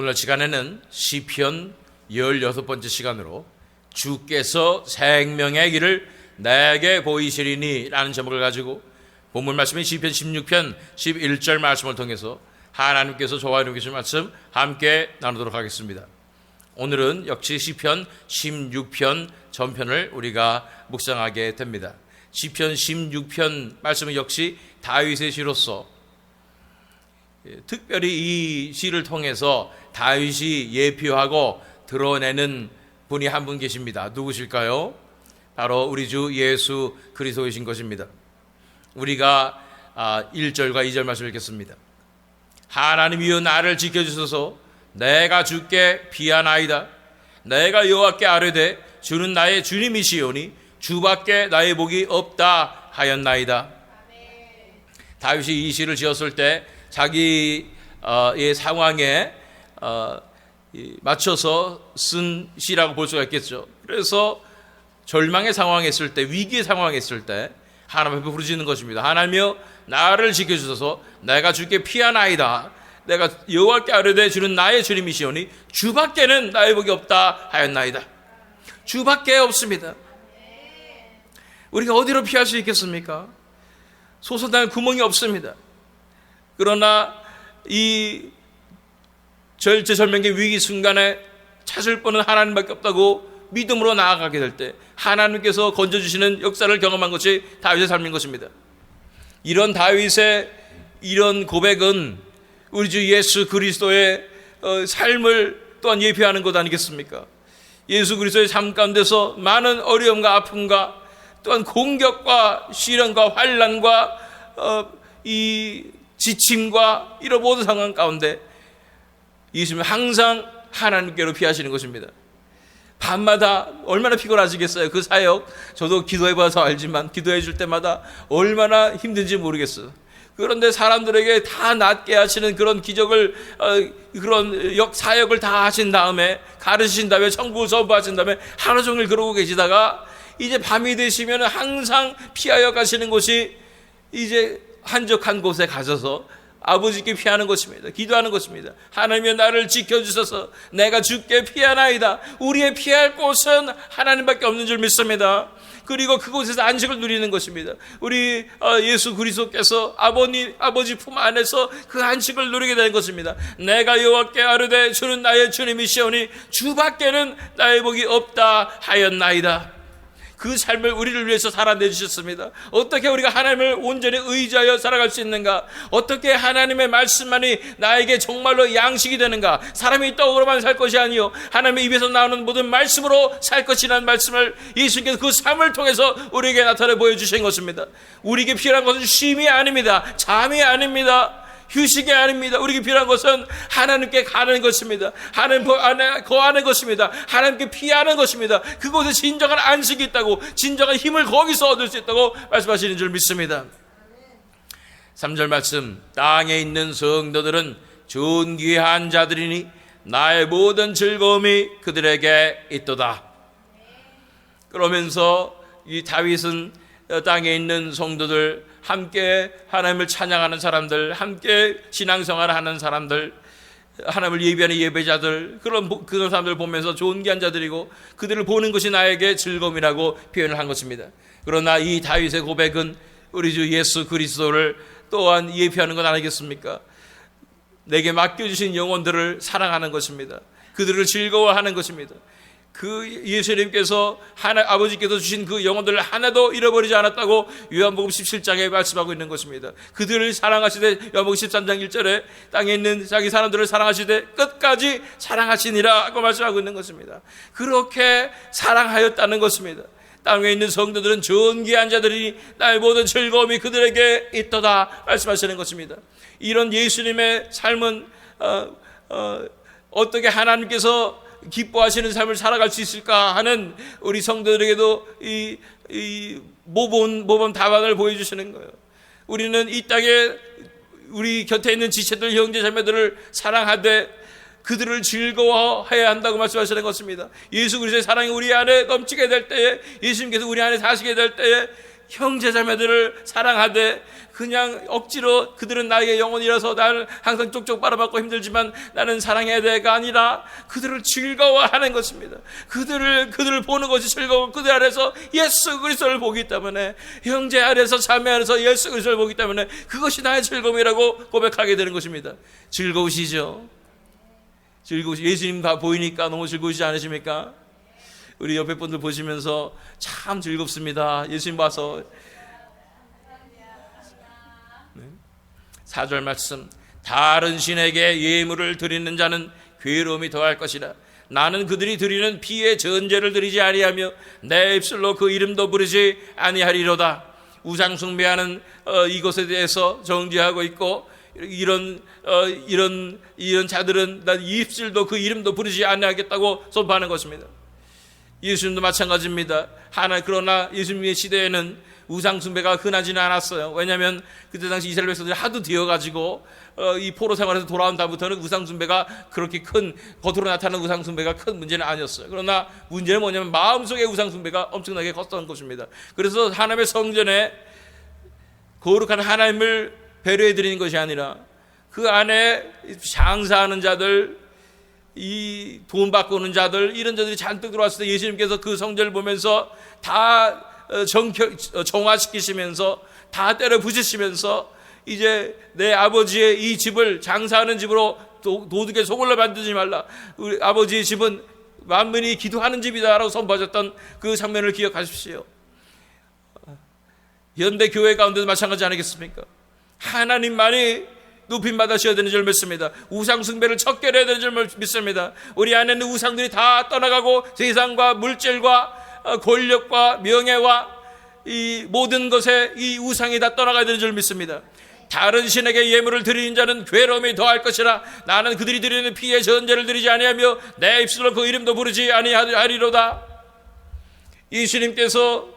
오늘 시간에는 시편 16번째 시간으로 주께서 생명의 길을 내게 보이시리니 라는 제목을 가지고 본문 말씀인 시편 16편 11절 말씀을 통해서 하나님께서 이루게 주신 말씀 함께 나누도록 하겠습니다. 오늘은 역시 시편 16편 전편을 우리가 묵상하게 됩니다. 시편 16편 말씀은 역시 다윗의 시로서 예, 특별히 이 시를 통해서 다윗이 예표하고 드러내는 분이 한 분 계십니다. 누구실까요? 바로 우리 주 예수 그리스도이신 것입니다. 우리가 1절과 2절 말씀을 읽겠습니다. 하나님이여 나를 지켜주소서 내가 주께 피하나이다. 내가 여호와께 아뢰되 주는 나의 주님이시오니 주밖에 나의 복이 없다 하였나이다. 다윗이 이 시를 지었을 때 자기의 상황에 어, 맞춰서 쓴 시라고 볼 수가 있겠죠. 그래서 절망의 상황에 있을 때, 위기의 상황에 있을 때 하나님 앞에 부르짖는 것입니다. 하나님여 나를 지켜주소서 내가 주께 피하나이다. 내가 여호와께 아뢰되 주는 나의 주님이시오니 주밖에는 나의 복이 없다 하였나이다. 주밖에 없습니다. 우리가 어디로 피할 수 있겠습니까? 소소한 구멍이 없습니다. 그러나 이 절제절명의 위기 순간에 찾을 분은 하나님밖에 없다고 믿음으로 나아가게 될 때 하나님께서 건져주시는 역사를 경험한 것이 다윗의 삶인 것입니다. 이런 다윗의 이런 고백은 우리 주 예수 그리스도의 어, 삶을 또한 예표하는 것 아니겠습니까? 예수 그리스도의 삶 가운데서 많은 어려움과 아픔과 또한 공격과 시련과 환란과 어, 이 지침과 이런 모든 상황 가운데 예수님은 항상 하나님께로 피하시는 것입니다. 밤마다 얼마나 피곤하시겠어요. 그 사역 저도 기도해 봐서 알지만 기도해 줄 때마다 얼마나 힘든지 모르겠어요. 그런데 사람들에게 다 낫게 하시는 그런 기적을 어, 그런 역 사역을 다 하신 다음에 가르치신 다음에 천국을 선포하신 다음에 하루 종일 그러고 계시다가 이제 밤이 되시면 항상 피하여 가시는 곳이 이제 한적한 곳에 가셔서 아버지께 피하는 것입니다. 기도하는 것입니다. 하나님여 나를 지켜주셔서 내가 죽게 피하나이다. 우리의 피할 곳은 하나님밖에 없는 줄 믿습니다. 그리고 그곳에서 안식을 누리는 것입니다. 우리 어, 예수 그리스도께서 아버님 아버지 품 안에서 그 안식을 누리게 된 것입니다. 내가 여호와께 아르되 주는 나의 주님이시오니 주밖에는 나의 복이 없다 하였나이다. 그 삶을 우리를 위해서 살아내 주셨습니다. 어떻게 우리가 하나님을 온전히 의지하여 살아갈 수 있는가? 어떻게 하나님의 말씀만이 나에게 정말로 양식이 되는가? 사람이 떡으로만 살 것이 아니요 하나님의 입에서 나오는 모든 말씀으로 살 것이라는 말씀을 예수님께서 그 삶을 통해서 우리에게 나타내 보여 주신 것입니다. 우리에게 필요한 것은 쉼이 아닙니다. 잠이 아닙니다. 휴식이 아닙니다. 우리에게 필요한 것은 하나님께 가는 것입니다. 하나님 안에 거하는 것입니다. 하나님께 피하는 것입니다. 그곳에 진정한 안식이 있다고, 진정한 힘을 거기서 얻을 수 있다고 말씀하시는 줄 믿습니다. 3절 말씀, 땅에 있는 성도들은 존귀한 자들이니 나의 모든 즐거움이 그들에게 있도다. 그러면서 이 다윗은 땅에 있는 성도들 함께 하나님을 찬양하는 사람들, 함께 신앙생활을 하는 사람들, 하나님을 예배하는 예배자들, 그런, 그런 사람들을 보면서 좋은 귀한 자들이고 그들을 보는 것이 나에게 즐거움이라고 표현을 한 것입니다. 그러나 이 다윗의 고백은 우리 주 예수 그리스도를 또한 예표하는 것 아니겠습니까? 내게 맡겨주신 영혼들을 사랑하는 것입니다. 그들을 즐거워하는 것입니다. 그 예수님께서 하나 아버지께서 주신 그 영혼들을 하나도 잃어버리지 않았다고 요한복음 17장에 말씀하고 있는 것입니다. 그들을 사랑하시되 요한복음 13장 1절에 땅에 있는 자기 사람들을 사랑하시되 끝까지 사랑하시니라고 말씀하고 있는 것입니다. 그렇게 사랑하였다는 것입니다. 땅에 있는 성도들은 존귀한 자들이 나의 모든 즐거움이 그들에게 있도다 말씀하시는 것입니다. 이런 예수님의 삶은 어, 어, 어떻게 하나님께서 기뻐하시는 삶을 살아갈 수 있을까 하는 우리 성도들에게도 이, 이 모범, 모범 답안을 보여주시는 거예요. 우리는 이 땅에 우리 곁에 있는 지체들, 형제, 자매들을 사랑하되 그들을 즐거워해야 한다고 말씀하시는 것입니다. 예수 그리스도의 사랑이 우리 안에 넘치게 될 때에 예수님께서 우리 안에 사시게 될 때에 형제 자매들을 사랑하되 그냥 억지로 그들은 나에게 영혼이라서 나를 항상 쪽쪽 빨아먹고 힘들지만 나는 사랑해야 돼가 아니라 그들을 즐거워하는 것입니다. 그들을 그들을 보는 것이 즐거워 그들 안에서 예수 그리스도를 보기 때문에 형제 안에서 자매 안에서 예수 그리스도를 보기 때문에 그것이 나의 즐거움이라고 고백하게 되는 것입니다. 즐거우시죠? 즐거우시 예수님 다 보이니까 너무 즐거우시지 않으십니까? 우리 옆에 분들 보시면서 참 즐겁습니다. 예수님 봐서. 네. 4절 말씀. 다른 신에게 예물을 드리는 자는 괴로움이 더할 것이라. 나는 그들이 드리는 피의 전제를 드리지 아니하며 내 입술로 그 이름도 부르지 아니하리로다. 우상 숭배하는 어, 이것에 대해서 정지하고 있고 이런 어, 이런 이런 자들은 난 입술도 그 이름도 부르지 아니하겠다고 선포하는 것입니다. 예수님도 마찬가지입니다. 하나 그러나 예수님의 시대에는 우상 숭배가 흔하지는 않았어요. 왜냐하면 그때 당시 이스라엘 백성들이 하도 되어가지고 어, 이 포로 생활에서 돌아온 다음부터는 우상 숭배가 그렇게 큰 겉으로 나타나는 우상 숭배가 큰 문제는 아니었어요. 그러나 문제는 뭐냐면 마음속의 우상 숭배가 엄청나게 컸던 것입니다. 그래서 하나님의 성전에 거룩한 하나님을 배려해 드리는 것이 아니라 그 안에 장사하는 자들 이돈 바꾸는 자들 이런 자들이 잔뜩 들어왔을 때 예수님께서 그 성전을 보면서 다 어, 정켜, 어, 정화시키시면서 다 때려 부시시면서 이제 내 아버지의 이 집을 장사하는 집으로 도, 도둑의 소굴로 만들지 말라. 우리 아버지의 집은 만민이 기도하는 집이다라고 선포하셨던 그 장면을 기억하십시오. 현대 교회 가운데도 마찬가지 아니겠습니까? 하나님만이 높임 받으셔야 되는 줄 믿습니다. 우상 숭배를 척결해야 되는 줄 믿습니다. 우리 안에 있는 우상들이 다 떠나가고 세상과 물질과 어, 권력과 명예와 이 모든 것에 이 우상이 다 떠나가야 되는 줄 믿습니다. 다른 신에게 예물을 드리는 자는 괴로움이 더할 것이라 나는 그들이 드리는 피의 전제를 드리지 아니하며 내 입술로 그 이름도 부르지 아니하리로다. 예수님께서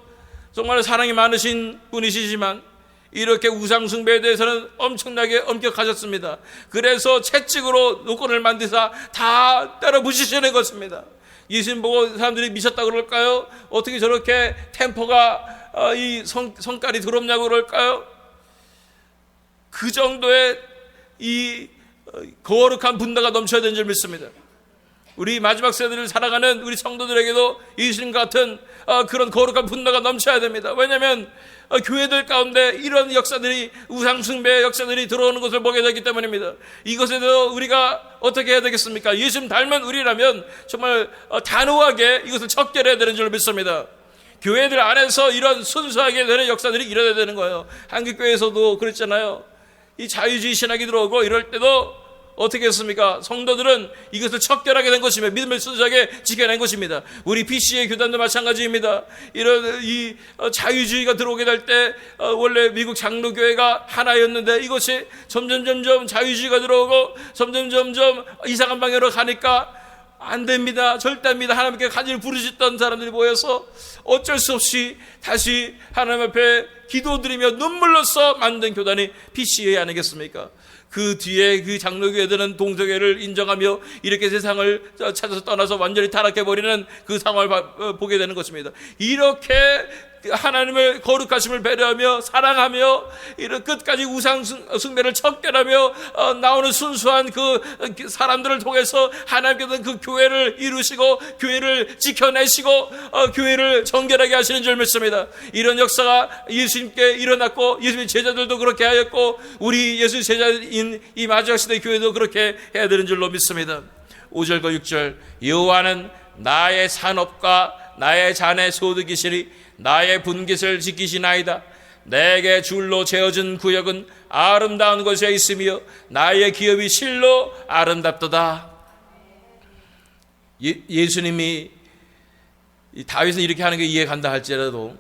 정말 사랑이 많으신 분이시지만 이렇게 우상숭배에 대해서는 엄청나게 엄격하셨습니다. 그래서 채찍으로 노건을 만드사 다 때려 부시시는 것입니다. 예수님 보고 사람들이 미쳤다 그럴까요? 어떻게 저렇게 템포가 어, 이 성, 성깔이 더럽냐고 그럴까요? 그 정도의 이 어, 거룩한 분노가 넘쳐야 되는 줄 믿습니다. 우리 마지막 세대를 살아가는 우리 성도들에게도 예수님 같은 어, 그런 거룩한 분노가 넘쳐야 됩니다. 왜냐하면 어, 교회들 가운데 이런 역사들이 우상숭배의 역사들이 들어오는 것을 보게 되기 때문입니다. 이것에 대해서 우리가 어떻게 해야 되겠습니까? 예수님 닮은 우리라면 정말 어, 단호하게 이것을 척결해야 되는 줄 믿습니다. 교회들 안에서 이런 순수하게 되는 역사들이 일어나야 되는 거예요. 한국교회에서도 그랬잖아요. 이 자유주의 신학이 들어오고 이럴 때도 어떻게 했습니까? 성도들은 이것을 척결하게 된 것이며 믿음을 순수하게 지켜낸 것입니다. 우리 PC의 교단도 마찬가지입니다. 이런 이 어, 자유주의가 들어오게 될 때 원래 미국 장로교회가 하나였는데 이것이 점점 점점 자유주의가 들어오고 점점 점점 이상한 방향으로 가니까 안 됩니다. 절대 합니다. 하나님께 간절히 부르셨던 사람들이 모여서 어쩔 수 없이 다시 하나님 앞에 기도드리며 눈물로써 만든 교단이 PCA 아니겠습니까? 그 뒤에 그 장로교회들은 동성애를 인정하며 이렇게 세상을 찾아서 떠나서 완전히 타락해 버리는 그 상황을 어, 보게 되는 것입니다. 이렇게 하나님을 거룩하심을 배려하며 사랑하며 이런 끝까지 우상 숭배를 척결하며 어, 나오는 순수한 그 사람들을 통해서 하나님께서 그 교회를 이루시고 교회를 지켜내시고 어, 교회를 정결하게 하시는 줄 믿습니다. 이런 역사가 예수님께 일어났고 예수님 제자들도 그렇게 하였고 우리 예수 제자인 이 마지막 시대 교회도 그렇게 해야 되는 줄로 믿습니다. 5절과 6절 여호와는 나의 산업과 나의 잔의 소득이시리 나의 분깃을 지키시나이다. 내게 줄로 재어진 구역은 아름다운 곳에 있으며 나의 기업이 실로 아름답도다. 예, 예수님이 다윗은 이렇게 하는 게 이해간다 할지라도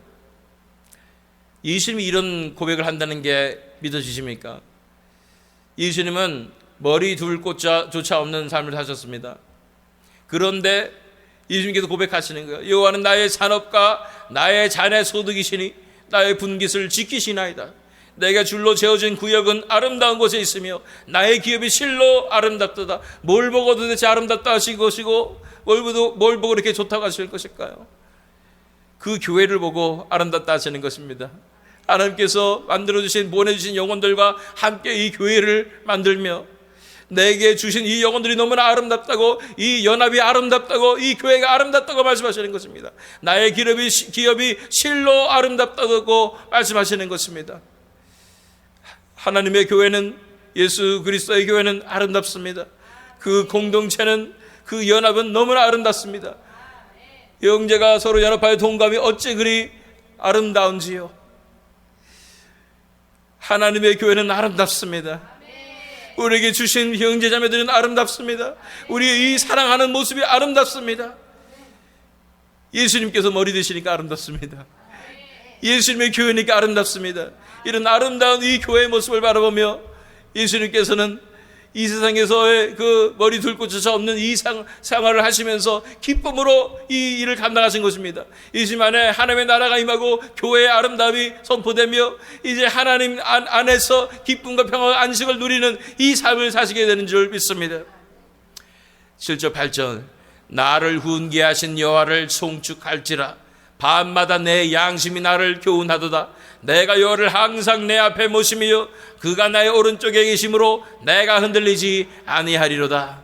예수님이 이런 고백을 한다는 게 믿어지십니까? 예수님은 머리 둘 곳조차 없는 삶을 사셨습니다. 그런데 예수님께서 고백하시는 거예요. 여호와는 나의 산업과 나의 잔의 소득이시니 나의 분깃을 지키시나이다. 내가 줄로 재어진 구역은 아름다운 곳에 있으며 나의 기업이 실로 아름답도다. 뭘 보고 도대체 아름답다 하신 것이고 뭘 보고, 뭘 보고 이렇게 좋다고 하실 것일까요? 그 교회를 보고 아름답다 하시는 것입니다. 하나님께서 만들어주신, 보내주신 영혼들과 함께 이 교회를 만들며 내게 주신 이 영혼들이 너무나 아름답다고 이 연합이 아름답다고 이 교회가 아름답다고 말씀하시는 것입니다. 나의 기업이, 기업이 실로 아름답다고 말씀하시는 것입니다. 하나님의 교회는 예수 그리스도의 교회는 아름답습니다. 그 공동체는 그 연합은 너무나 아름답습니다. 형제가 서로 연합하여 동감이 어찌 그리 아름다운지요. 하나님의 교회는 아름답습니다. 우리에게 주신 형제자매들은 아름답습니다. 우리 이 사랑하는 모습이 아름답습니다. 예수님께서 머리 되시니까 아름답습니다. 예수님의 교회니까 아름답습니다. 이런 아름다운 이 교회의 모습을 바라보며 예수님께서는 이 세상에서의 그 머리 둘 곳조차 없는 이 상, 생활을 하시면서 기쁨으로 이 일을 감당하신 것입니다. 이심 안에 하나님의 나라가 임하고 교회의 아름다움이 선포되며 이제 하나님 안, 안에서 기쁨과 평화와 안식을 누리는 이 삶을 사시게 되는 줄 믿습니다. 7절 8절 나를 훈계하신 여호와를 송축할지라 밤마다 내 양심이 나를 교훈하도다 내가 여호와를 항상 내 앞에 모시며 그가 나의 오른쪽에 계심으로 내가 흔들리지 아니하리로다.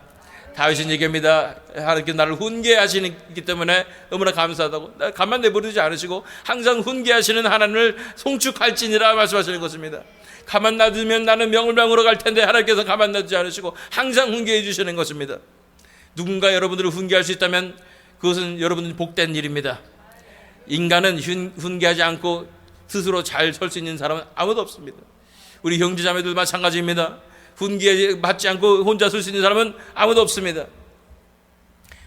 다윗은 얘기합니다. 하나님께 나를 훈계하시기 때문에 너무나 감사하다고. 가만 내버리지 않으시고 항상 훈계하시는 하나님을 송축할지니라 말씀하시는 것입니다. 가만 놔두면 나는 명을명으로 갈 텐데 하나님께서 가만 놔두지 않으시고 항상 훈계해 주시는 것입니다. 누군가 여러분들을 훈계할 수 있다면 그것은 여러분들 복된 일입니다. 인간은 훈, 훈계하지 않고 스스로 잘 설 수 있는 사람은 아무도 없습니다. 우리 형제자매들 마찬가지입니다. 훈계 받지 않고 혼자 설 수 있는 사람은 아무도 없습니다.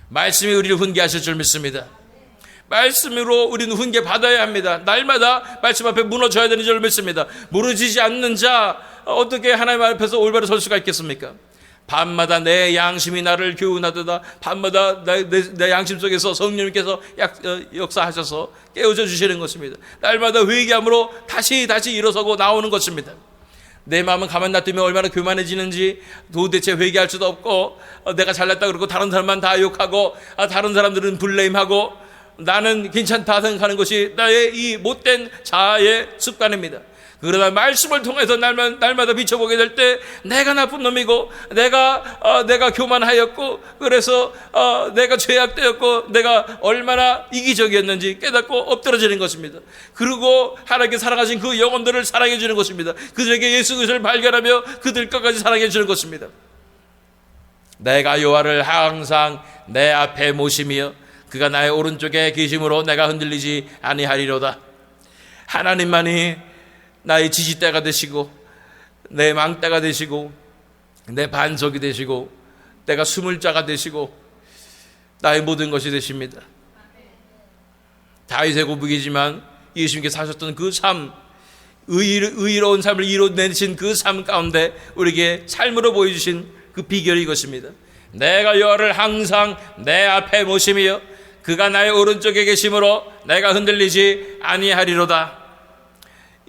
말씀이 우리를 훈계하실 줄 믿습니다. 말씀으로 우리는 훈계 받아야 합니다. 날마다 말씀 앞에 무너져야 되는 줄 믿습니다. 무너지지 않는 자 어떻게 하나님 앞에서 올바로 설 수가 있겠습니까? 밤마다 내 양심이 나를 교훈하도다. 밤마다 내, 내, 내 양심 속에서 성령님께서 약, 어, 역사하셔서 깨워져 주시는 것입니다. 날마다 회개함으로 다시 다시 일어서고 나오는 것입니다. 내 마음은 가만 놔두면 얼마나 교만해지는지 도대체 회개할 수도 없고 어, 내가 잘났다 그러고 다른 사람만 다 욕하고 아, 다른 사람들은 블레임하고 나는 괜찮다 생각하는 것이 나의 이 못된 자아의 습관입니다. 그러나 말씀을 통해서 날마다, 날마다 비춰보게 될 때 내가 나쁜 놈이고 내가 어, 내가 교만하였고 그래서 어, 내가 죄악되었고 내가 얼마나 이기적이었는지 깨닫고 엎드러지는 것입니다. 그리고 하나님께 사랑하신 그 영혼들을 사랑해 주는 것입니다. 그들에게 예수 그리스도를 발견하며 그들 것까지 사랑해 주는 것입니다. 내가 여호와를 항상 내 앞에 모시며 그가 나의 오른쪽에 계심으로 내가 흔들리지 아니하리로다. 하나님만이 나의 지지대가 되시고 내 망대가 되시고 내 반석이 되시고 내가 숨을 자가 되시고 나의 모든 것이 되십니다. 다윗의 고백이지만 예수님께서 사셨던 그 삶, 의로운 삶을 이뤄내신 그 삶 가운데 우리에게 삶으로 보여주신 그 비결이 이것입니다. 내가 여호와를 항상 내 앞에 모시며 그가 나의 오른쪽에 계심으로 내가 흔들리지 아니하리로다.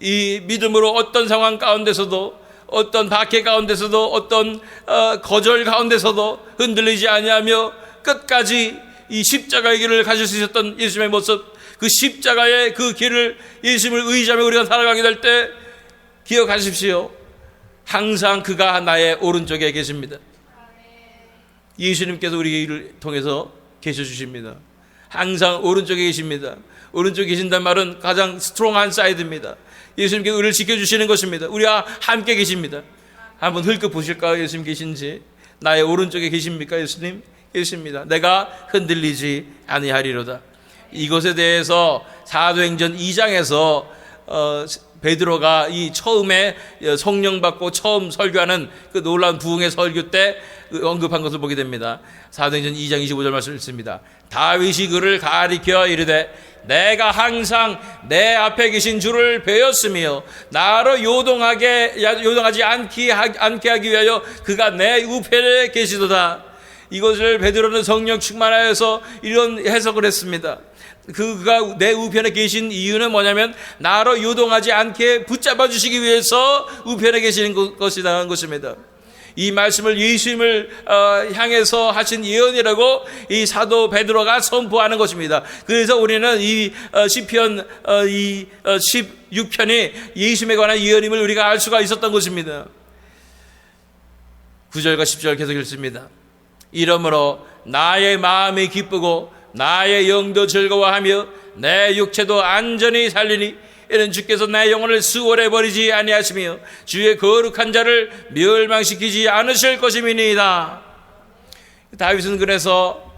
이 믿음으로 어떤 상황 가운데서도 어떤 박해 가운데서도 어떤 어, 거절 가운데서도 흔들리지 아니하며 끝까지 이 십자가의 길을 가실 수 있었던 예수님의 모습 그 십자가의 그 길을 예수님을 의지하며 우리가 살아가게 될 때 기억하십시오. 항상 그가 나의 오른쪽에 계십니다. 예수님께서 우리를 통해서 계셔 주십니다. 항상 오른쪽에 계십니다. 오른쪽에 계신단 말은 가장 스트롱한 사이드입니다. 예수님께서 우리를 지켜주시는 것입니다. 우리와 함께 계십니다. 한번 흘끗 보실까요? 예수님 계신지. 나의 오른쪽에 계십니까? 예수님? 계십니다. 내가 흔들리지 아니하리로다. 이것에 대해서 사도행전 2장에서 어, 베드로가 이 처음에 성령 받고 처음 설교하는 그 놀라운 부흥의 설교 때 언급한 것을 보게 됩니다. 사도행전 2장 25절 말씀 읽습니다. 다윗이 그를 가리켜 이르되 내가 항상 내 앞에 계신 주를 배웠으며 나로 요동하게 요동하지 않게 하기 위하여 그가 내 우편에 계시도다. 이것을 베드로는 성령 충만하여서 이런 해석을 했습니다. 그가 내 우편에 계신 이유는 뭐냐면 나로 요동하지 않게 붙잡아 주시기 위해서 우편에 계시는 것이라는 것입니다. 이 말씀을 예수님을 어, 향해서 하신 예언이라고 이 사도 베드로가 선포하는 것입니다. 그래서 우리는 이 어, 시편 어, 이 어, 16편이 예수님에 관한 예언임을 우리가 알 수가 있었던 것입니다. 9절과 10절 계속 읽습니다. 이러므로 나의 마음이 기쁘고 나의 영도 즐거워하며 내 육체도 안전히 살리니 이는 주께서 내 영혼을 수월해 버리지 아니하시며 주의 거룩한 자를 멸망시키지 않으실 것임이니이다. 다윗은 그래서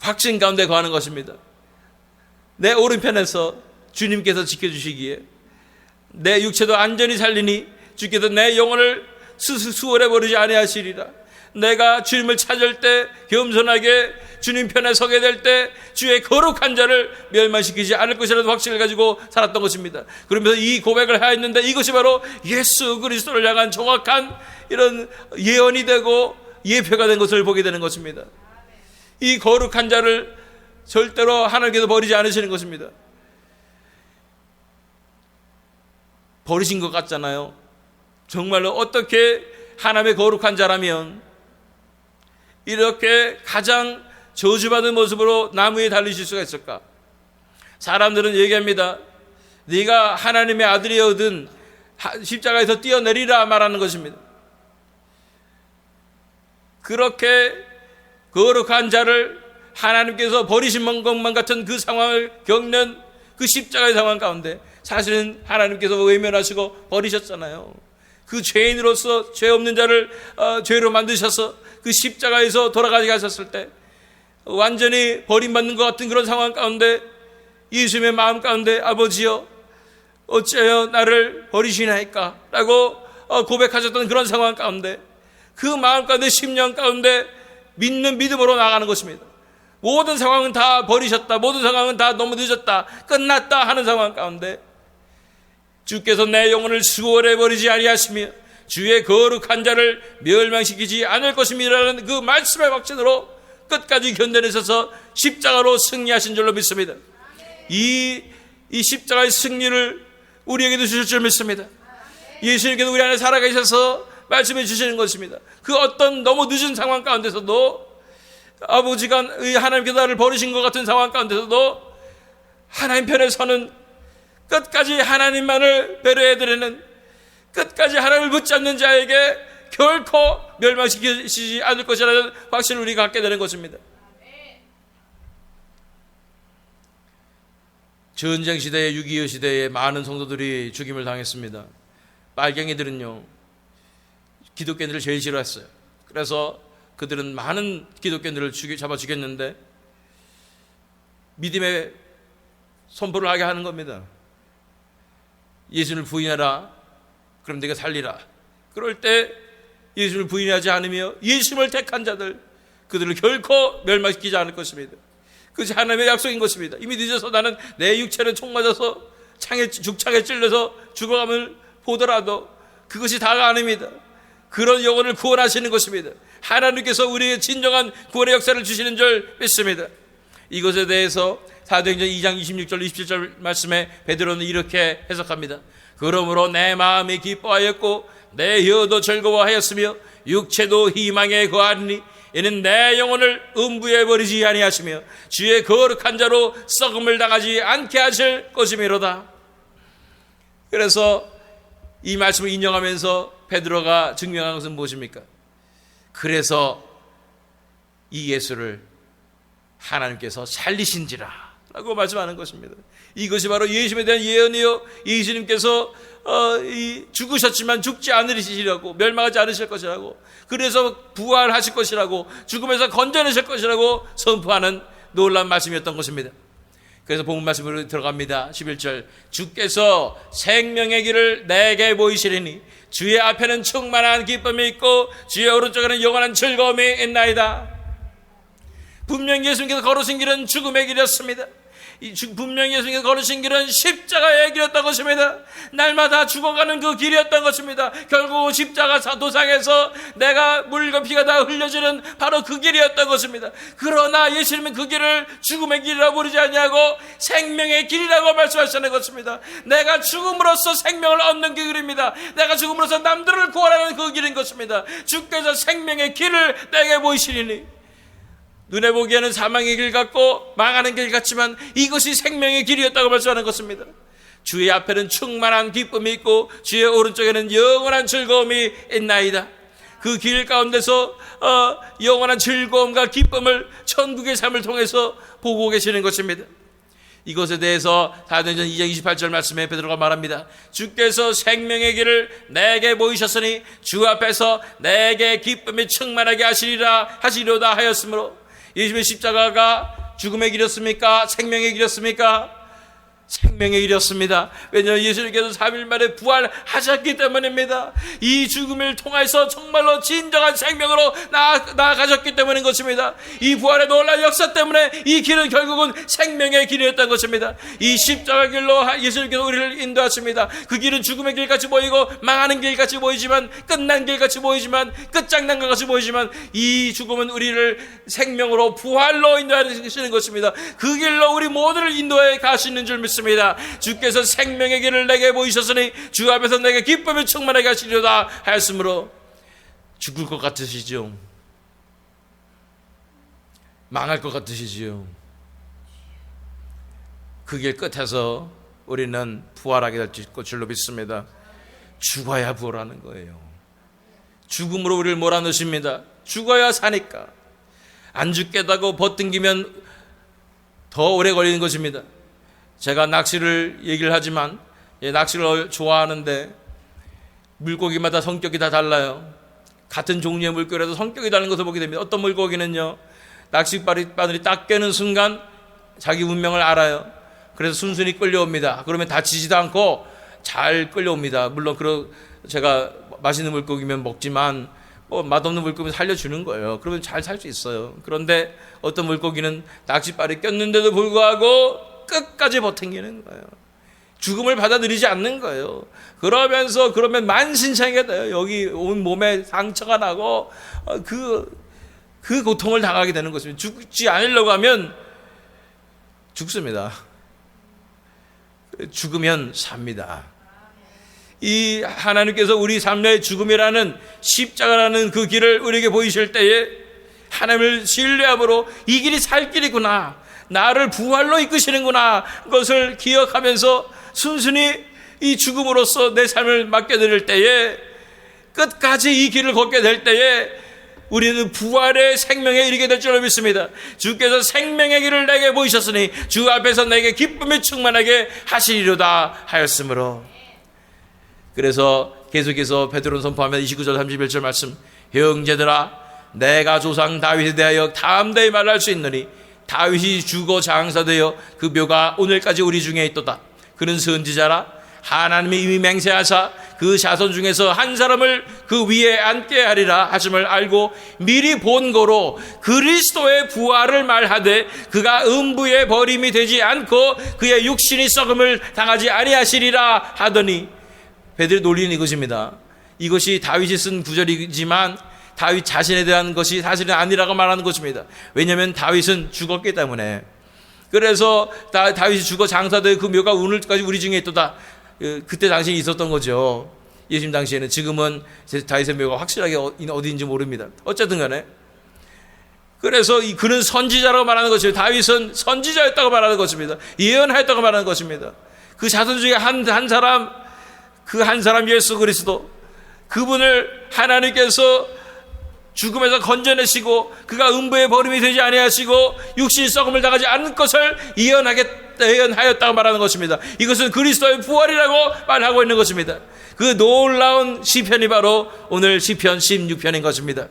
확신 가운데 거하는 것입니다. 내 오른편에서 주님께서 지켜주시기에 내 육체도 안전히 살리니 주께서 내 영혼을 수월해 버리지 아니하시리라. 내가 주님을 찾을 때 겸손하게 주님 편에 서게 될 때 주의 거룩한 자를 멸망시키지 않을 것이라는 확신을 가지고 살았던 것입니다. 그러면서 이 고백을 하였는데 이것이 바로 예수 그리스도를 향한 정확한 이런 예언이 되고 예표가 된 것을 보게 되는 것입니다. 이 거룩한 자를 절대로 하나님께서 버리지 않으시는 것입니다. 버리신 것 같잖아요. 정말로 어떻게 하나님의 거룩한 자라면 이렇게 가장 저주받은 모습으로 나무에 달리실 수가 있을까? 사람들은 얘기합니다. 네가 하나님의 아들이어든 십자가에서 뛰어내리라 말하는 것입니다. 그렇게 거룩한 자를 하나님께서 버리신 것만 같은 그 상황을 겪는 그 십자가의 상황 가운데 사실은 하나님께서 외면하시고 버리셨잖아요. 그 죄인으로서 죄 없는 자를 어, 죄로 만드셔서 그 십자가에서 돌아가게 하셨을 때 완전히 버림받는 것 같은 그런 상황 가운데 예수님의 마음 가운데 아버지여 어찌하여 나를 버리시나이까 라고 어, 고백하셨던 그런 상황 가운데 그 마음 가운데 10년 가운데 믿는 믿음으로 나가는 것입니다. 모든 상황은 다 버리셨다. 모든 상황은 다 너무 늦었다. 끝났다 하는 상황 가운데 주께서 내 영혼을 수월해 버리지 아니하시며 주의 거룩한 자를 멸망시키지 않을 것입니다라는 그 말씀의 확신으로 끝까지 견뎌내셔서 십자가로 승리하신 줄로 믿습니다. 이, 이 십자가의 승리를 우리에게도 주실 줄 믿습니다. 예수님께서 우리 안에 살아계셔서 말씀해 주시는 것입니다. 그 어떤 너무 늦은 상황 가운데서도 아버지가 하나님께서 나를 버리신 것 같은 상황 가운데서도 하나님 편에 서는 끝까지 하나님만을 배려해드리는 끝까지 하나님을 붙잡는 자에게 결코 멸망시키지 않을 것이라는 확신을 우리가 갖게 되는 것입니다. 전쟁 시대에 6.25 시대에 많은 성도들이 죽임을 당했습니다. 빨갱이들은요, 기독교인들을 제일 싫어했어요. 그래서 그들은 많은 기독교인들을 죽이, 잡아 죽였는데 믿음의 선포를 하게 하는 겁니다. 예수를 부인하라. 그럼 네가 살리라. 그럴 때 예수를 부인하지 않으며 예수를 택한 자들 그들을 결코 멸망시키지 않을 것입니다. 그것이 하나님의 약속인 것입니다. 이미 늦어서 나는 내 육체를 총 맞아서 창에 죽창에 찔려서 죽어감을 보더라도 그것이 다가 아닙니다. 그런 영혼을 구원하시는 것입니다. 하나님께서 우리의 진정한 구원의 역사를 주시는 줄 믿습니다. 이것에 대해서 사도행전 2장 26절 27절 말씀에 베드로는 이렇게 해석합니다. 그러므로 내 마음이 기뻐하였고 내 혀도 즐거워하였으며 육체도 희망에 거하니 이는 내 영혼을 음부에 버리지 아니하시며 주의 거룩한 자로 썩음을 당하지 않게 하실 것이미로다. 그래서 이 말씀을 인용하면서 베드로가 증명한 것은 무엇입니까? 그래서 이 예수를 하나님께서 살리신지라 라고 말씀하는 것입니다. 이것이 바로 예수님에 대한 예언이요. 예수님께서 어, 죽으셨지만 죽지 않으시리라고 멸망하지 않으실 것이라고 그래서 부활하실 것이라고 죽음에서 건져내실 것이라고 선포하는 놀라운 말씀이었던 것입니다. 그래서 본문 말씀으로 들어갑니다. 11절 주께서 생명의 길을 내게 보이시리니 주의 앞에는 충만한 기쁨이 있고 주의 오른쪽에는 영원한 즐거움이 있나이다. 분명 예수님께서 걸으신 길은 죽음의 길이었습니다. 분명히 예수님께서 걸으신 길은 십자가의 길이었던 것입니다. 날마다 죽어가는 그 길이었던 것입니다. 결국 십자가 사도상에서 내가 물과 피가 다 흘려지는 바로 그 길이었던 것입니다. 그러나 예수님은 그 길을 죽음의 길이라고 부르지 않냐고 생명의 길이라고 말씀하시는 것입니다. 내가 죽음으로써 생명을 얻는 그 길입니다. 내가 죽음으로써 남들을 구원하는 그 길인 것입니다. 주께서 생명의 길을 내게 보이시리니 눈에 보기에는 사망의 길 같고 망하는 길 같지만 이것이 생명의 길이었다고 말씀하는 것입니다. 주의 앞에는 충만한 기쁨이 있고 주의 오른쪽에는 영원한 즐거움이 있나이다. 그 길 가운데서 어, 영원한 즐거움과 기쁨을 천국의 삶을 통해서 보고 계시는 것입니다. 이것에 대해서 사도행전 2장 28절 말씀에 베드로가 말합니다. 주께서 생명의 길을 내게 보이셨으니 주 앞에서 내게 기쁨이 충만하게 하시리라 하시려다 하였으므로 예수님의 십자가가 죽음의 길이었습니까? 생명의 길이었습니까? 생명의 길이었습니다. 왜냐하면 예수님께서 3일 만에 부활하셨기 때문입니다. 이 죽음을 통해서 정말로 진정한 생명으로 나아, 나아 가셨기 때문인 것입니다. 이 부활의 놀라운 역사 때문에 이 길은 결국은 생명의 길이었던 것입니다. 이 십자가 길로 예수님께서 우리를 인도하십니다. 그 길은 죽음의 길같이 보이고 망하는 길같이 보이지만 끝난 길같이 보이지만 끝장난 것 같이 보이지만 이 죽음은 우리를 생명으로 부활로 인도하시는 것입니다. 그 길로 우리 모두를 인도해 가시는 줄 믿습니다. 주께서 생명의 길을 내게 보이셨으니 주 앞에서 내게 기쁨이 충만하게 하시려다 하였으므로 죽을 것 같으시죠? 망할 것 같으시지요? 그 길 끝에서 우리는 부활하게 될 줄로 믿습니다. 죽어야 부활하는 거예요. 죽음으로 우리를 몰아넣으십니다. 죽어야 사니까. 안 죽겠다고 버팅기면 더 오래 걸리는 것입니다. 제가 낚시를 얘기를 하지만 예, 낚시를 좋아하는데 물고기마다 성격이 다 달라요. 같은 종류의 물고기라도 성격이 다른 것을 보게 됩니다. 어떤 물고기는요, 낚싯바늘이 딱 깨는 순간 자기 운명을 알아요. 그래서 순순히 끌려옵니다. 그러면 다치지도 않고 잘 끌려옵니다. 물론 그 제가 맛있는 물고기면 먹지만 뭐 맛없는 물고기는 살려주는 거예요. 그러면 잘 살 수 있어요. 그런데 어떤 물고기는 낚싯발이 꼈는데도 불구하고 끝까지 버팅기는 거예요. 죽음을 받아들이지 않는 거예요. 그러면서 그러면 만신창이가 돼요. 여기 온 몸에 상처가 나고 어, 그, 그 고통을 당하게 되는 것입니다. 죽지 않으려고 하면 죽습니다. 죽으면 삽니다. 이 하나님께서 우리 삶의 죽음이라는 십자가라는 그 길을 우리에게 보이실 때에 하나님을 신뢰함으로 이 길이 살 길이구나. 나를 부활로 이끄시는구나. 그것을 기억하면서 순순히 이 죽음으로써 내 삶을 맡겨드릴 때에 끝까지 이 길을 걷게 될 때에 우리는 부활의 생명에 이르게 될 줄로 믿습니다. 주께서 생명의 길을 내게 보이셨으니 주 앞에서 내게 기쁨이 충만하게 하시리로다 하였으므로 그래서 계속해서 베드로는 선포하면 29절 31절 말씀 형제들아 내가 조상 다윗에 대하여 담대히 말할 수 있느니 다윗이 죽어 장사되어 그 묘가 오늘까지 우리 중에 있도다 그는 선지자라 하나님이 이미 맹세하사 그 자손 중에서 한 사람을 그 위에 앉게 하리라 하심을 알고 미리 본 거로 그리스도의 부활을 말하되 그가 음부의 버림이 되지 않고 그의 육신이 썩음을 당하지 아니하시리라 하더니 베드로 논리는 이것입니다. 이것이 다윗이 쓴 구절이지만 다윗 자신에 대한 것이 사실은 아니라고 말하는 것입니다. 왜냐하면 다윗은 죽었기 때문에. 그래서 다, 다윗이 죽어 장사되 그 묘가 오늘까지 우리 중에 있도다. 그, 그때 당시에 있었던 거죠. 예수님 당시에는 지금은 다윗의 묘가 확실하게 어- 어디인지 모릅니다. 어쨌든 간에. 그래서 이 그는 선지자라고 말하는 것입니다. 다윗은 선지자였다고 말하는 것입니다. 예언하였다고 말하는 것입니다. 그 자손 중에 한, 한 사람, 그 한 사람 예수 그리스도, 그분을 하나님께서 죽음에서 건져내시고 그가 음부의 버림이 되지 아니하시고 육신 썩음을 당하지 않을 것을 예언하게 예언하였다고 말하는 것입니다. 이것은 그리스도의 부활이라고 말하고 있는 것입니다. 그 놀라운 시편이 바로 오늘 시편 16편인 것입니다.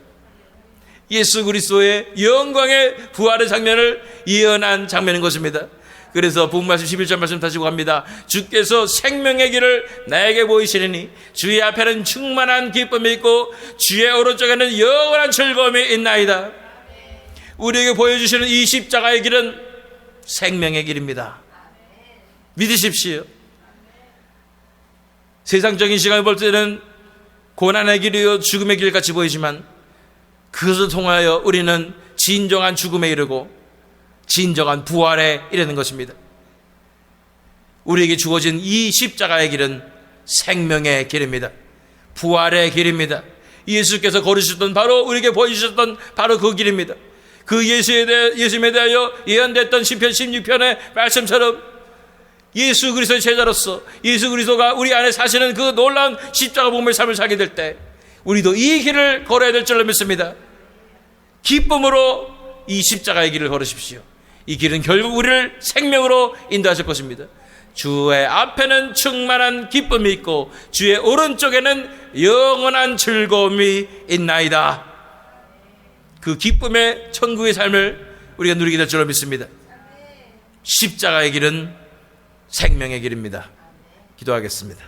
예수 그리스도의 영광의 부활의 장면을 예언한 장면인 것입니다. 그래서 본 말씀 11절 말씀 다시고 합니다. 주께서 생명의 길을 나에게 보이시리니 주의 앞에는 충만한 기쁨이 있고 주의 오른쪽에는 영원한 즐거움이 있나이다. 우리에게 보여주시는 이 십자가의 길은 생명의 길입니다. 믿으십시오. 세상적인 시간을 볼 때는 고난의 길이요 죽음의 길 같이 보이지만 그것을 통하여 우리는 진정한 죽음에 이르고 진정한 부활에 이르는 것입니다. 우리에게 주어진 이 십자가의 길은 생명의 길입니다. 부활의 길입니다. 예수께서 걸으셨던 바로 우리에게 보여주셨던 바로 그 길입니다. 그 예수에 대해 예수님에 대하여 예언됐던 시편 16편의 말씀처럼 예수 그리스도의 제자로서 예수 그리스도가 우리 안에 사시는 그 놀라운 십자가 복음의 삶을 살게 될 때 우리도 이 길을 걸어야 될 줄로 믿습니다. 기쁨으로 이 십자가의 길을 걸으십시오. 이 길은 결국 우리를 생명으로 인도하실 것입니다. 주의 앞에는 충만한 기쁨이 있고 주의 오른쪽에는 영원한 즐거움이 있나이다. 그 기쁨의 천국의 삶을 우리가 누리게 될 줄로 믿습니다. 십자가의 길은 생명의 길입니다. 기도하겠습니다.